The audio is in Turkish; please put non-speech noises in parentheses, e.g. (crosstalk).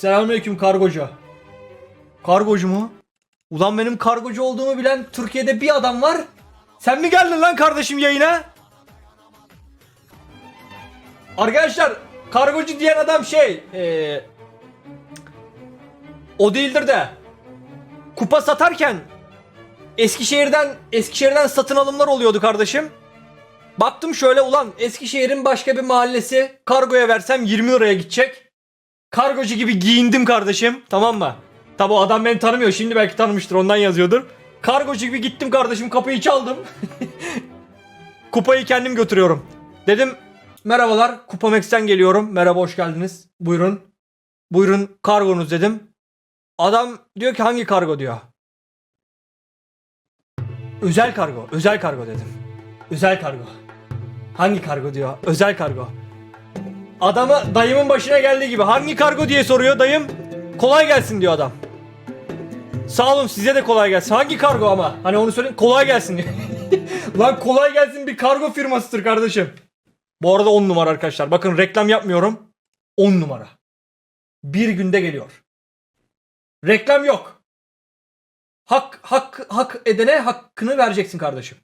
Selamünaleyküm kargocu. Kargocu mu? Ulan benim kargocu olduğumu bilen Türkiye'de bir adam var. Sen mi geldin lan kardeşim yayına? Arkadaşlar kargocu diyen adam şey ee, o değildir de kupa satarken Eskişehir'den Eskişehir'den satın alımlar oluyordu kardeşim. Baktım şöyle ulan Eskişehir'in başka bir mahallesi kargoya versem 20 liraya gidecek. Kargocu gibi giyindim kardeşim tamam mı? Tabi o adam beni tanımıyor şimdi belki tanımıştır ondan yazıyordur. Kargocu gibi gittim kardeşim kapıyı çaldım. (laughs) Kupayı kendim götürüyorum. Dedim merhabalar Kupamex'ten geliyorum. Merhaba hoş geldiniz. Buyurun. Buyurun kargonuz dedim. Adam diyor ki hangi kargo diyor. Özel kargo. Özel kargo dedim. Özel kargo. Hangi kargo diyor. Özel kargo. Adama dayımın başına geldiği gibi hangi kargo diye soruyor dayım. Kolay gelsin diyor adam. Sağ olun size de kolay gelsin. Hangi kargo ama? Hani onu söyleyin kolay gelsin diyor. (laughs) Lan kolay gelsin bir kargo firmasıdır kardeşim. Bu arada 10 numara arkadaşlar. Bakın reklam yapmıyorum. 10 numara. Bir günde geliyor. Reklam yok. Hak hak hak edene hakkını vereceksin kardeşim.